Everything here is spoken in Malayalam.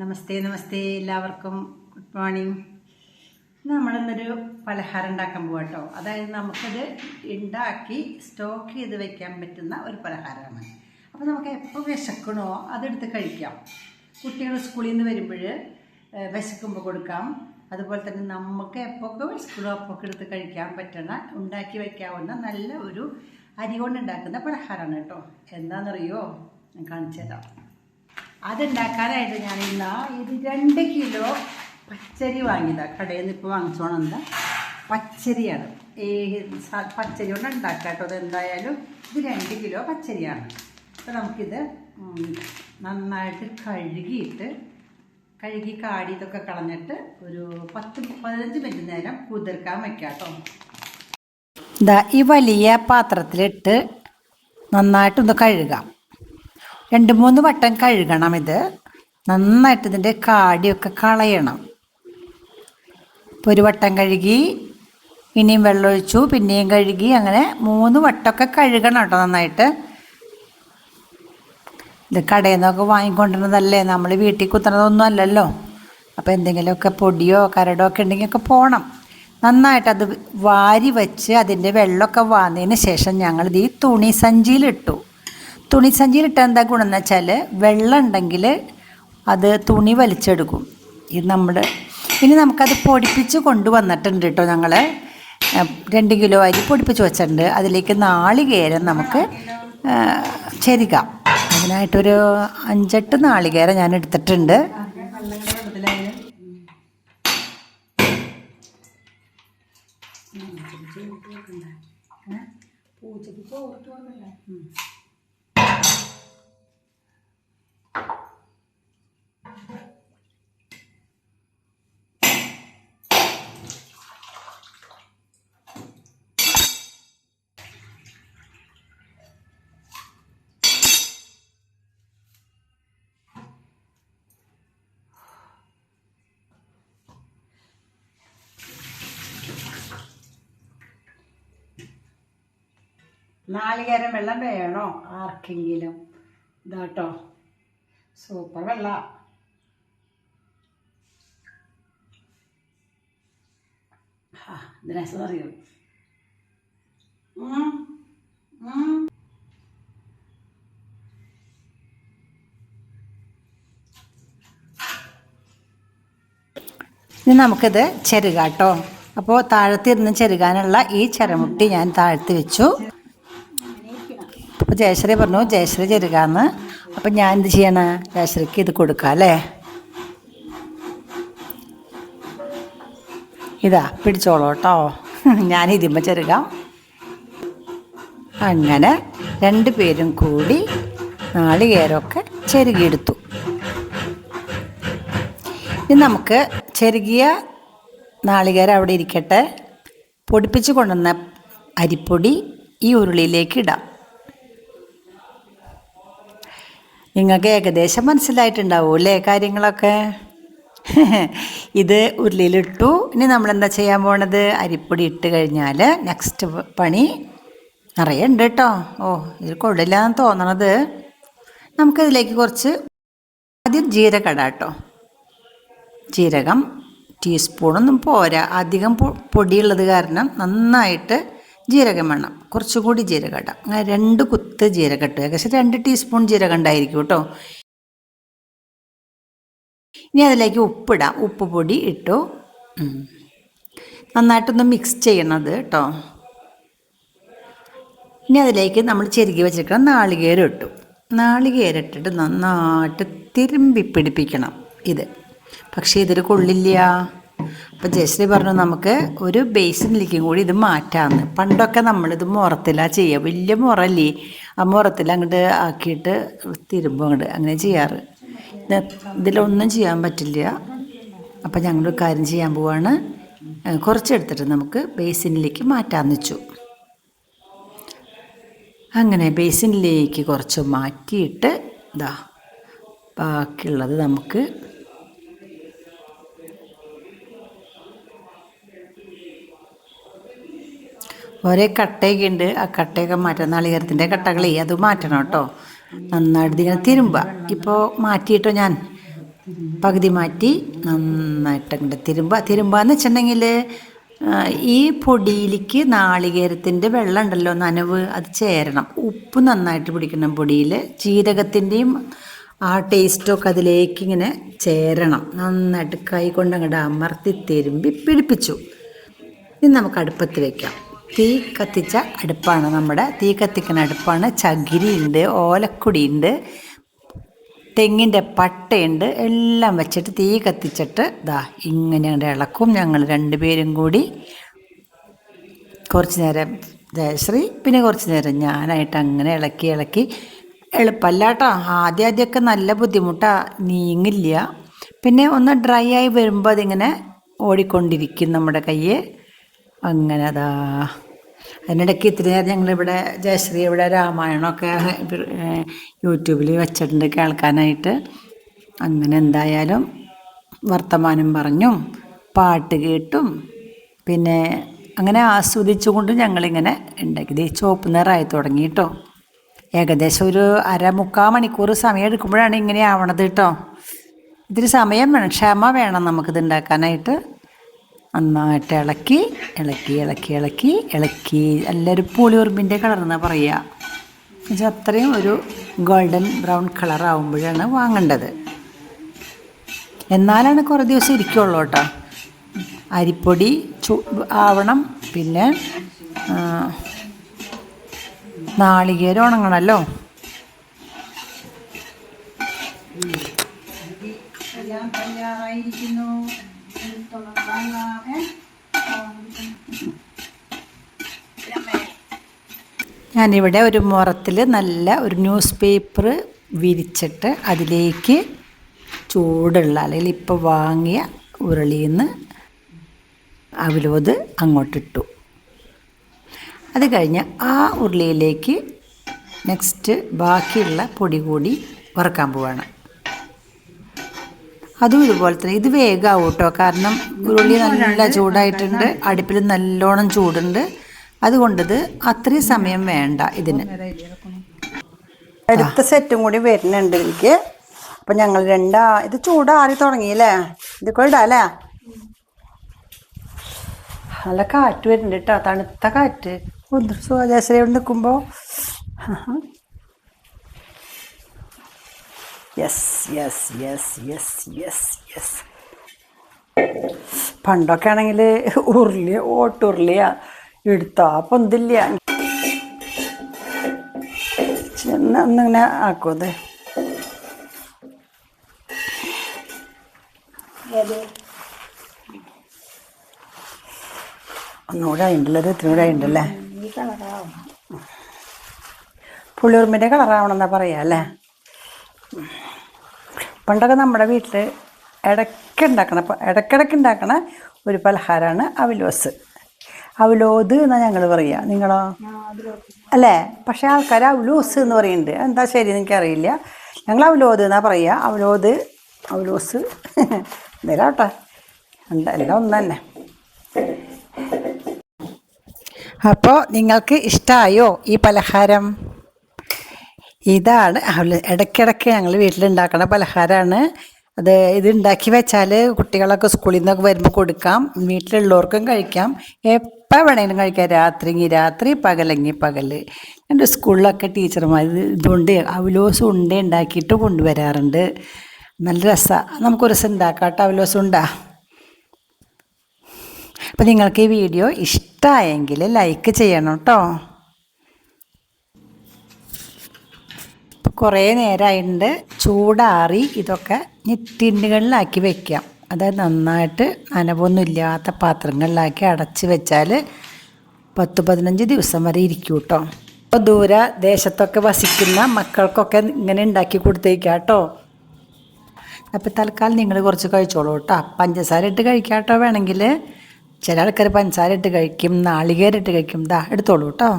നമസ്തേ നമസ്തേ എല്ലാവർക്കും. ഗുഡ് മോർണിംഗ് നമ്മളിന്നൊരു പലഹാരം ഉണ്ടാക്കാൻ പോകാം കേട്ടോ അതായത് നമുക്കത് ഉണ്ടാക്കി സ്റ്റോക്ക് ചെയ്ത് വെക്കാൻ പറ്റുന്ന ഒരു പലഹാരമാണ്. അപ്പോൾ നമുക്ക് എപ്പോൾ വിശക്കണോ അതെടുത്ത് കഴിക്കാം. കുട്ടികൾ സ്കൂളിൽ നിന്ന് വരുമ്പോൾ വിശക്കുമ്പോൾ കൊടുക്കാം. അതുപോലെ തന്നെ നമുക്ക് എപ്പോഴൊക്കെ വിശക്കണോ അപ്പോൾ എടുത്ത് കഴിക്കാൻ പറ്റണ ഉണ്ടാക്കി വയ്ക്കാവുന്ന നല്ല ഒരു അരി കൊണ്ട് ഉണ്ടാക്കുന്ന പലഹാരമാണ് കേട്ടോ. എന്താണെന്നറിയോ ഞാൻ കാണിച്ചു തരാം. അതുണ്ടാക്കാനായിട്ട് ഞാൻ ഇന്ന് ഇത് രണ്ട് കിലോ പച്ചരി വാങ്ങിയതാണ് കടയിൽ നിന്ന് ഇപ്പോൾ വാങ്ങിച്ചോണെന്താ പച്ചരിയാണ്. ഈ പച്ചരി കൊണ്ട് ഉണ്ടാക്കാം കേട്ടോ. അതെന്തായാലും ഇത് രണ്ട് കിലോ പച്ചരിയാണ്. അപ്പോൾ നമുക്കിത് നന്നായിട്ട് കഴുകിയിട്ട് കഴുകി കാടി ഇതൊക്കെ കളഞ്ഞിട്ട് ഒരു പത്ത് പതിനഞ്ച് മിനിറ്റ് നേരം കുതിർക്കാൻ വെക്കാം കേട്ടോ. ഇതാ ഈ വലിയ പാത്രത്തിലിട്ട് നന്നായിട്ടൊന്ന് കഴുകാം. രണ്ട് മൂന്ന് വട്ടം കഴുകണം ഇത്. നന്നായിട്ട് ഇതിന്റെ കാടിയൊക്കെ കളയണം. ഇപ്പോൾ ഒരു വട്ടം കഴുകി ഇനിയും വെള്ളമൊഴിച്ചു പിന്നെയും കഴുകി അങ്ങനെ മൂന്ന് വട്ടമൊക്കെ കഴുകണം കേട്ടോ നന്നായിട്ട്. ഇത് കടയിൽ നിന്നൊക്കെ വാങ്ങിക്കൊണ്ടിരുന്നതല്ലേ? നമ്മൾ വീട്ടിൽ കുത്തുന്നതൊന്നും അല്ലല്ലോ. അപ്പോൾ എന്തെങ്കിലുമൊക്കെ പൊടിയോ കരടോ ഒക്കെ ഉണ്ടെങ്കിൽ ഒക്കെ പോകണം നന്നായിട്ട് അത് വാരി വെച്ച് അതിന്റെ വെള്ളമൊക്കെ വാങ്ങിയതിന് ശേഷം ഞങ്ങളിത് ഈ തുണി സഞ്ചിയിലിട്ടു. തുണി ഇട്ടാൽ എന്താ ഗുണം എന്ന് വെച്ചാൽ വെള്ളം ഉണ്ടെങ്കിൽ അത് തുണി വലിച്ചെടുക്കും. ഇത് നമ്മുടെ ഇനി നമുക്കത് പൊടിപ്പിച്ച് കൊണ്ടുവന്നിട്ടുണ്ട് കേട്ടോ ഞങ്ങൾ രണ്ട് കിലോ അരി പൊടിപ്പിച്ച് വെച്ചിട്ടുണ്ട്. അതിലേക്ക് നാളികേരം നമുക്ക് ചെരുക. അതിനായിട്ടൊരു അഞ്ചെട്ട് നാളികേരം ഞാൻ എടുത്തിട്ടുണ്ട്. നാളികേരം വെള്ളം വേണോ? ആർക്കെങ്കിലും. ഇതാട്ടോ. സൂപ്പർ വെള്ള. രസം അറിയോ. ഇനി നമുക്കിത് ചെരുകാട്ടോ. അപ്പോൾ താഴത്തിരുന്ന് ചെരുകാനുള്ള ഈ ചരമുട്ടി ഞാൻ താഴ്ത്തി വെച്ചു. അപ്പോൾ ജയശ്രീ പറഞ്ഞു ജയശ്രീ ചെരുകാന്ന് അപ്പം ഞാൻ എന്ത് ചെയ്യണ? ജയശ്രീക്ക് ഇത് കൊടുക്കാം അല്ലേ? ഇതാ പിടിച്ചോളൂ കേട്ടോ ഞാൻ ഇതിമ്മ ചെരുകാം അങ്ങനെ രണ്ട് പേരും കൂടി നാളികേരമൊക്കെ ചെരുകിയെടുത്തു ഇനി നമുക്ക് ചെരുകിയ നാളികേരം അവിടെ ഇരിക്കട്ടെ. പൊടിപ്പിച്ച് കൊണ്ടുവന്ന അരിപ്പൊടി ഈ ഉരുളിയിലേക്ക് ഇടാം. നിങ്ങൾക്ക് ഏകദേശം മനസ്സിലായിട്ടുണ്ടാവും അല്ലേ കാര്യങ്ങളൊക്കെ? ഇത് ഉരുളിയിലിട്ടു. ഇനി നമ്മൾ എന്താ ചെയ്യാൻ പോണത്? അരിപ്പൊടി ഇട്ട് കഴിഞ്ഞാൽ നെക്സ്റ്റ് പണി നിറയെ ഉണ്ട് കേട്ടോ. ഓ ഇത് കൊള്ളില്ല എന്ന് തോന്നണത്. നമുക്കിതിലേക്ക് കുറച്ച് ആദ്യം ജീരകം ഇടാം കേട്ടോ. ജീരകം ടീസ്പൂണൊന്നും പോരാ. അധികം പൊടിയുള്ളത് കാരണം നന്നായിട്ട് ജീരകം വേണം കുറച്ചുകൂടി ജീരകം അങ്ങനെ രണ്ട് കുത്ത് ജീരകം ഇട്ടു ഏകദേശം രണ്ട് ടീസ്പൂൺ ജീരകം ഉണ്ടായിരിക്കും കേട്ടോ. ഇനി അതിലേക്ക് ഉപ്പിടാം. ഉപ്പ് പൊടി ഇട്ടു. നന്നായിട്ടൊന്ന് മിക്സ് ചെയ്യണത് കേട്ടോ. ഇനി അതിലേക്ക് നമ്മൾ ചെരുകി വെച്ചിരിക്കണം നാളികേരം ഇട്ടു. നാളികേരം ഇട്ടിട്ട് നന്നായിട്ട് തിരുമ്പി പിടിപ്പിക്കണം ഇത്. പക്ഷേ ഇതിൽ കൊള്ളില്ല. അപ്പം ജയശ്രീ പറഞ്ഞു നമുക്ക് ഒരു ബേസിനിലേക്കും കൂടി ഇത് മാറ്റാമെന്ന് പണ്ടൊക്കെ നമ്മളിത് മുറത്തിലാണ് ചെയ്യുക വലിയ മുറല്ലേ. ആ മുറത്തിൽ അങ്ങോട്ട് ആക്കിയിട്ട് തിരുമ്പും അങ്ങോട്ട്. അങ്ങനെ ചെയ്യാറ്. ഇതിലൊന്നും ചെയ്യാൻ പറ്റില്ല. അപ്പം ഞങ്ങളൊരു കാര്യം ചെയ്യാൻ പോവാണ്. കുറച്ചെടുത്തിട്ട് നമുക്ക് ബേസിനിലേക്ക് മാറ്റാമെന്ന് വെച്ചു. അങ്ങനെ ബേസിനിലേക്ക് കുറച്ച് മാറ്റിയിട്ട് ഇതാ ബാക്കിയുള്ളത് നമുക്ക് ഒരേ കട്ടയൊക്കെ ഉണ്ട്. ആ കട്ടയൊക്കെ മാറ്റാം നാളികേരത്തിന്റെ കട്ടകളെ അത് മാറ്റണം കേട്ടോ. നന്നായിട്ട് ഇങ്ങനെ തിരുമ്പുക. ഇപ്പോൾ മാറ്റിയിട്ടോ ഞാൻ? പകുതി മാറ്റി നന്നായിട്ട് തിരുമ്പ തിരുമ്പാന്ന് വെച്ചിട്ടുണ്ടെങ്കിൽ ഈ പൊടിയിലേക്ക് നാളികേരത്തിന്റെ വെള്ളം ഉണ്ടല്ലോ നനവ് അത് ചേരണം. ഉപ്പ് നന്നായിട്ട് പിടിക്കണം പൊടിയിൽ ജീരകത്തിന്റെയും ആ ടേസ്റ്റൊക്കെ അതിലേക്ക് ഇങ്ങനെ ചേരണം. നന്നായിട്ട് കൈ കൊണ്ട് അങ്ങോട്ട് അമർത്തി തിരുമ്പി പിടിപ്പിച്ചു. ഇനി നമുക്ക് അടുപ്പത്ത് വെക്കാം. തീ കത്തിച്ച അടുപ്പാണ് നമ്മുടെ. തീ കത്തിക്കുന്ന അടുപ്പാണ്. ചകിരി ഉണ്ട് ഓലക്കുടി ഉണ്ട് തെങ്ങിന്റെ പട്ടയുണ്ട് എല്ലാം വെച്ചിട്ട് തീ കത്തിച്ചിട്ട് ദാ ഇങ്ങനെ ഇളക്കും. ഞങ്ങൾ രണ്ടുപേരും കൂടി കുറച്ച് നേരം ജയശ്രീ പിന്നെ കുറച്ച് നേരം ഞാനായിട്ട് അങ്ങനെ ഇളക്കി ഇളക്കി. എളുപ്പമല്ല കേട്ടോ ആദ്യം ആദ്യമൊക്കെ നല്ല ബുദ്ധിമുട്ടാണ് നീങ്ങില്ല. പിന്നെ ഒന്ന് ഡ്രൈ ആയി വരുമ്പോൾ അതിങ്ങനെ ഓടിക്കൊണ്ടിരിക്കും നമ്മുടെ കയ്യെ. അങ്ങനെ അതാ. അതിനിടയ്ക്ക് ഇത്തിരി നേരം ഞങ്ങളിവിടെ ജയശ്രീ ഇവിടെ രാമായണമൊക്കെ യൂട്യൂബിൽ വെച്ചിട്ടുണ്ട് കേൾക്കാനായിട്ട്. അങ്ങനെ എന്തായാലും വർത്തമാനം പറഞ്ഞും പാട്ട് കേട്ടും പിന്നെ അങ്ങനെ ആസ്വദിച്ചുകൊണ്ട് ഞങ്ങളിങ്ങനെ ഇത് ചുവപ്പ് നിറമായി തുടങ്ങി കേട്ടോ. ഏകദേശം ഒരു അര മുക്കാൽ മണിക്കൂർ സമയം എടുക്കുമ്പോഴാണ് ഇങ്ങനെ ആവണത് കേട്ടോ. ഇതിന് സമയം വേണം ക്ഷമ വേണം നമുക്കിത് ഉണ്ടാക്കാനായിട്ട്. നന്നായിട്ട് ഇളക്കി ഇളക്കി ഇളക്കി ഇളക്കി ഇളക്കി. എല്ലാവരും പോളിയോർബിന്റെ കളർ എന്നാണ് പറയുക എന്നുവെച്ചാൽ അത്രയും ഒരു ഗോൾഡൻ ബ്രൗൺ കളർ ആവുമ്പോഴാണ് വാങ്ങേണ്ടത്. എന്നാലാണ് കുറേ ദിവസം ഇരിക്കുള്ളൂ കേട്ടോ. അരിപ്പൊടി ചു ആവണം പിന്നെ നാളികേരം ഉണങ്ങണമല്ലോ. എല്ലാം തയ്യാറായിരിക്കുന്നു ഞാനിവിടെ ഒരു മുറത്തിൽ നല്ല ഒരു ന്യൂസ് പേപ്പർ വിരിച്ചിട്ട് അതിലേക്ക് ചൂടുള്ള അല്ലെങ്കിൽ ഇപ്പോൾ വാങ്ങിയ ഉരുളിയിൽ നിന്ന് അവലോത് അങ്ങോട്ടിട്ടു. അത് കഴിഞ്ഞ് ആ ഉരുളിയിലേക്ക് നെക്സ്റ്റ് ബാക്കിയുള്ള പൊടി കൂടി വറക്കാൻ പോവാണ്. അതും ഇതുപോലെ തന്നെ. ഇത് വേഗമാവും കേട്ടോ കാരണം ഉരുളി നല്ല ചൂടായിട്ടുണ്ട്. അടുപ്പിൽ നല്ലോണം ചൂടുണ്ട്. അതുകൊണ്ടിത് അത്രയും സമയം വേണ്ട ഇതിന്. അടുത്ത സെറ്റും കൂടി വരുന്നുണ്ട് എനിക്ക്. അപ്പൊ ഞങ്ങൾ രണ്ടാ ഇത് ചൂടാറി തുടങ്ങിയില്ലേ? ഇത് അല്ലേ? നല്ല കാറ്റ് വരുന്നുണ്ട് കേട്ടോ തണുത്ത കാറ്റ്. ഒന്ന് സുഖാജാശ്രയം നിൽക്കുമ്പോ. Yes yes yes yes yes yes പണ്ടൊക്കെ ആണെങ്കിൽ ഉരുളി ഓട്ടുരുളിയാ. എടുത്താ? ഇതില്ല ഒന്നിങ്ങനെ ആക്കും അത്. ഒന്നുകൂടെ ആയിട്ടുള്ളത് ഇത്തിനൂടെ ഇത്തിരി കൂടെ ആയിട്ടുണ്ടല്ലേ പുള്ളിയുറുമ്പിന്റെ കളറാവണമെന്നാ പറയാ അല്ലേ? പണ്ടൊക്കെ നമ്മുടെ വീട്ടിൽ ഇടയ്ക്ക് ഉണ്ടാക്കണ ഇടയ്ക്കിടയ്ക്ക് ഉണ്ടാക്കണ ഒരു പലഹാരമാണ് അവലോസ് അവലോത് എന്നാ ഞങ്ങൾ പറയുക നിങ്ങളോ? അല്ലേ? പക്ഷേ ആൾക്കാർ അവലോസ് എന്ന് പറയുന്നുണ്ട് എന്താ ശരി എനിക്കറിയില്ല. ഞങ്ങൾ അവലോത് എന്നാ പറയുക അവലോത് അവലോസ്. എന്തെങ്കിലും ആവട്ടെ എന്താ എല്ലാം ഒന്ന് തന്നെ. അപ്പോൾ നിങ്ങൾക്ക് ഇഷ്ടമായോ ഈ പലഹാരം? ഇതാണ് ഇടയ്ക്കിടയ്ക്ക് ഞങ്ങൾ വീട്ടിലുണ്ടാക്കുന്ന പലഹാരമാണ് അത് ഇത് ഉണ്ടാക്കി വെച്ചാൽ കുട്ടികളൊക്കെ സ്കൂളിൽ നിന്നൊക്കെ വരുമ്പോൾ കൊടുക്കാം. വീട്ടിലുള്ളവർക്കും കഴിക്കാം. എപ്പോൾ വേണമെങ്കിലും കഴിക്കാം. രാത്രിയെങ്കിൽ രാത്രി പകലെങ്കിൽ പകൽ എന്റെ സ്കൂളിലൊക്കെ ടീച്ചർമാർ ഇത് ഇതുകൊണ്ട് അവലോസ് ഉണ്ട ഉണ്ടാക്കിയിട്ട് കൊണ്ടുവരാറുണ്ട്. നല്ല രസമാണ് നമുക്കൊരു ദിവസം ഉണ്ടാക്കാം അവലോസ് ഉണ്ടാ. അപ്പോൾ നിങ്ങൾക്ക് ഈ വീഡിയോ ഇഷ്ടമായെങ്കിൽ ലൈക്ക് ചെയ്യണം കേട്ടോ കുറേ നേരമായിട്ടുണ്ട് ചൂടാറി ഇതൊക്കെ ടിന്നുകളിലാക്കി വെക്കാം. അതായത് നന്നായിട്ട് നനവൊന്നുമില്ലാത്ത പാത്രങ്ങളിലാക്കി അടച്ച് വെച്ചാൽ പത്ത് പതിനഞ്ച് ദിവസം വരെ ഇരിക്കും കേട്ടോ അപ്പോൾ ദൂര ദേശത്തൊക്കെ വസിക്കുന്ന മക്കൾക്കൊക്കെ ഇങ്ങനെ ഉണ്ടാക്കി കൊടുത്തേക്കാം കേട്ടോ അപ്പോൾ തൽക്കാലം നിങ്ങൾ കുറച്ച് കഴിച്ചോളൂ കേട്ടോ പഞ്ചസാര ഇട്ട് കഴിക്കാം കേട്ടോ വേണമെങ്കിൽ. ചില ആൾക്കാർ പഞ്ചസാര ഇട്ട് കഴിക്കും നാളികേരിട്ട് കഴിക്കും. ദാ എടുത്തോളൂ കേട്ടോ